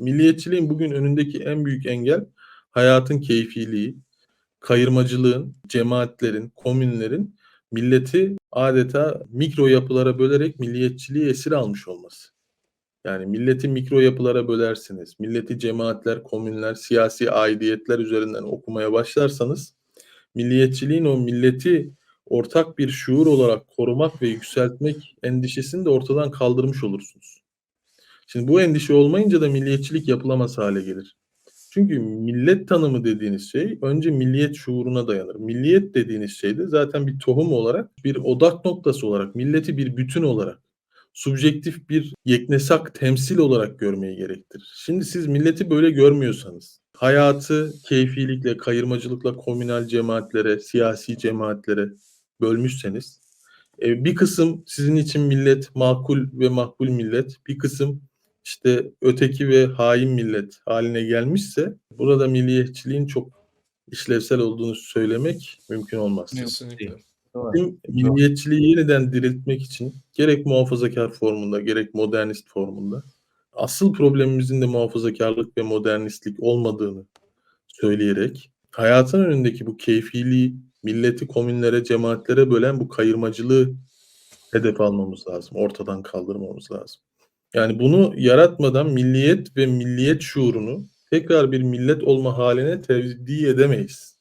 milliyetçiliğin bugün önündeki en büyük engel hayatın keyfiliği, kayırmacılığın, cemaatlerin, komünlerin milleti adeta mikro yapılara bölerek milliyetçiliği esir almış olması. Yani milleti mikro yapılara bölersiniz. Milleti cemaatler, komünler, siyasi aidiyetler üzerinden okumaya başlarsanız milliyetçiliğin o milleti ortak bir şuur olarak korumak ve yükseltmek endişesini de ortadan kaldırmış olursunuz. Şimdi bu endişe olmayınca da milliyetçilik yapılamaz hale gelir. Çünkü millet tanımı dediğiniz şey önce milliyet şuuruna dayanır. Milliyet dediğiniz şey de zaten bir tohum olarak, bir odak noktası olarak, milleti bir bütün olarak, subjektif bir yeknesak temsil olarak görmeyi gerektirir. Şimdi siz milleti böyle görmüyorsanız, hayatı keyfilikle, kayırmacılıkla komünal cemaatlere, siyasi cemaatlere bölmüşseniz, e, bir kısım sizin için millet makul ve makbul millet, bir kısım işte öteki ve hain millet haline gelmişse burada milliyetçiliğin çok işlevsel olduğunu söylemek mümkün olmaz. Kesinlikle. Bizim milliyetçiliği yeniden diriltmek için gerek muhafazakar formunda gerek modernist formunda asıl problemimizin de muhafazakarlık ve modernistlik olmadığını söyleyerek hayatın önündeki bu keyfiliği milleti komünlere, cemaatlere bölen bu kayırmacılığı hedef almamız lazım. Ortadan kaldırmamız lazım. Yani bunu yaratmadan milliyet ve milliyet şuurunu tekrar bir millet olma haline tevdi edemeyiz.